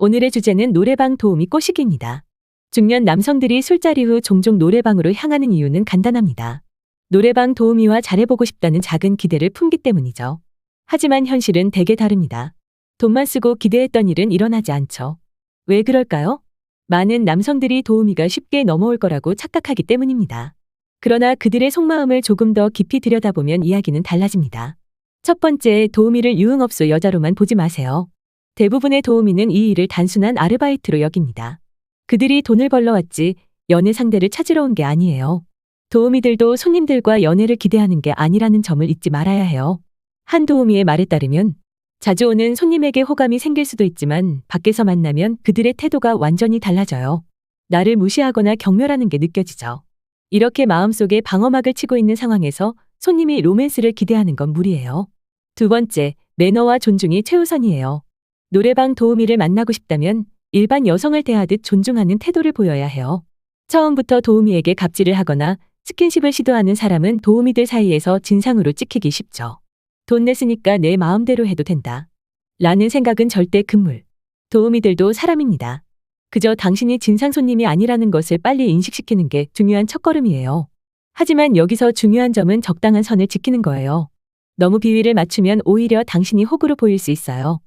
오늘의 주제는 노래방 도우미 꼬시기입니다. 중년 남성들이 술자리 후 종종 노래방으로 향하는 이유는 간단합니다. 노래방 도우미와 잘해보고 싶다는 작은 기대를 품기 때문이죠. 하지만 현실은 대개 다릅니다. 돈만 쓰고 기대했던 일은 일어나지 않죠. 왜 그럴까요? 많은 남성들이 도우미가 쉽게 넘어올 거라고 착각하기 때문입니다. 그러나 그들의 속마음을 조금 더 깊이 들여다보면 이야기는 달라집니다. 첫 번째, 도우미를 유흥업소 여자로만 보지 마세요. 대부분의 도우미는 이 일을 단순한 아르바이트로 여깁니다. 그들이 돈을 벌러 왔지 연애 상대를 찾으러 온 게 아니에요. 도우미들도 손님들과 연애를 기대하는 게 아니라는 점을 잊지 말아야 해요. 한 도우미의 말에 따르면 자주 오는 손님에게 호감이 생길 수도 있지만 밖에서 만나면 그들의 태도가 완전히 달라져요. 나를 무시하거나 경멸하는 게 느껴지죠. 이렇게 마음속에 방어막을 치고 있는 상황에서 손님이 로맨스를 기대하는 건 무리예요. 두 번째, 매너와 존중이 최우선이에요. 노래방 도우미를 만나고 싶다면 일반 여성을 대하듯 존중하는 태도를 보여야 해요. 처음부터 도우미에게 갑질을 하거나 스킨십을 시도하는 사람은 도우미들 사이에서 진상으로 찍히기 쉽죠. 돈 냈으니까 내 마음대로 해도 된다. 라는 생각은 절대 금물. 도우미들도 사람입니다. 그저 당신이 진상 손님이 아니라는 것을 빨리 인식시키는 게 중요한 첫걸음이에요. 하지만 여기서 중요한 점은 적당한 선을 지키는 거예요. 너무 비위를 맞추면 오히려 당신이 호구로 보일 수 있어요.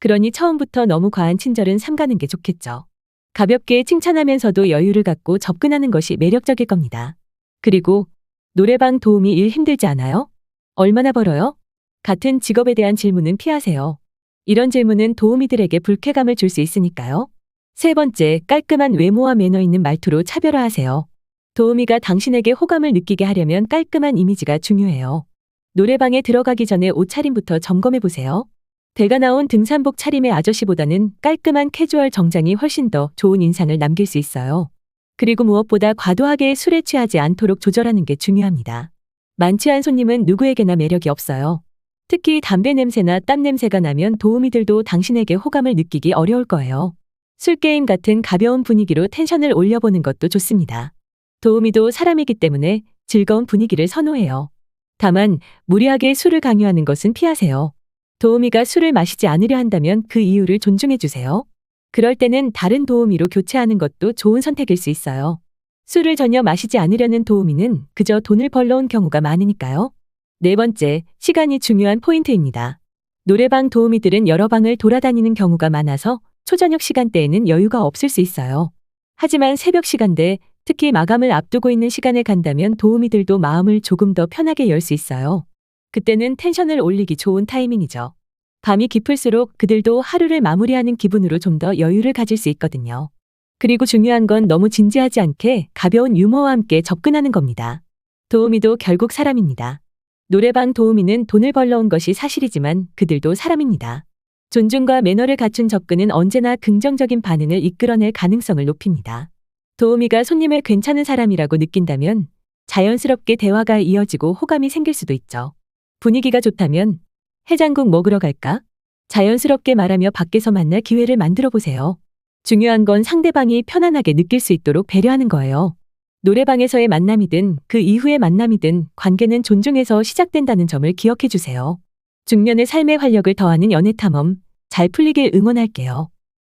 그러니 처음부터 너무 과한 친절은 삼가는 게 좋겠죠. 가볍게 칭찬하면서도 여유를 갖고 접근하는 것이 매력적일 겁니다. 그리고 노래방 도우미 일 힘들지 않아요? 얼마나 벌어요? 같은 직업에 대한 질문은 피하세요. 이런 질문은 도우미들에게 불쾌감을 줄 수 있으니까요. 세 번째, 깔끔한 외모와 매너 있는 말투로 차별화하세요. 도우미가 당신에게 호감을 느끼게 하려면 깔끔한 이미지가 중요해요. 노래방에 들어가기 전에 옷차림부터 점검해 보세요. 대가 나온 등산복 차림의 아저씨보다는 깔끔한 캐주얼 정장이 훨씬 더 좋은 인상을 남길 수 있어요. 그리고 무엇보다 과도하게 술에 취하지 않도록 조절하는 게 중요합니다. 만취한 손님은 누구에게나 매력이 없어요. 특히 담배 냄새나 땀 냄새가 나면 도우미들도 당신에게 호감을 느끼기 어려울 거예요. 술게임 같은 가벼운 분위기로 텐션을 올려보는 것도 좋습니다. 도우미도 사람이기 때문에 즐거운 분위기를 선호해요. 다만 무리하게 술을 강요하는 것은 피하세요. 도우미가 술을 마시지 않으려 한다면 그 이유를 존중해 주세요. 그럴 때는 다른 도우미로 교체하는 것도 좋은 선택일 수 있어요. 술을 전혀 마시지 않으려는 도우미는 그저 돈을 벌러 온 경우가 많으니까요. 네 번째, 시간이 중요한 포인트입니다. 노래방 도우미들은 여러 방을 돌아다니는 경우가 많아서 초저녁 시간대에는 여유가 없을 수 있어요. 하지만 새벽 시간대, 특히 마감을 앞두고 있는 시간에 간다면 도우미들도 마음을 조금 더 편하게 열 수 있어요. 그때는 텐션을 올리기 좋은 타이밍이죠. 밤이 깊을수록 그들도 하루를 마무리하는 기분으로 좀 더 여유를 가질 수 있거든요. 그리고 중요한 건 너무 진지하지 않게 가벼운 유머와 함께 접근하는 겁니다. 도우미도 결국 사람입니다. 노래방 도우미는 돈을 벌러 온 것이 사실이지만 그들도 사람입니다. 존중과 매너를 갖춘 접근은 언제나 긍정적인 반응을 이끌어낼 가능성을 높입니다. 도우미가 손님을 괜찮은 사람이라고 느낀다면 자연스럽게 대화가 이어지고 호감이 생길 수도 있죠. 분위기가 좋다면 해장국 먹으러 갈까? 자연스럽게 말하며 밖에서 만날 기회를 만들어 보세요. 중요한 건 상대방이 편안하게 느낄 수 있도록 배려하는 거예요. 노래방에서의 만남이든 그 이후의 만남이든 관계는 존중에서 시작된다는 점을 기억해 주세요. 중년의 삶의 활력을 더하는 연애 탐험 잘 풀리길 응원할게요.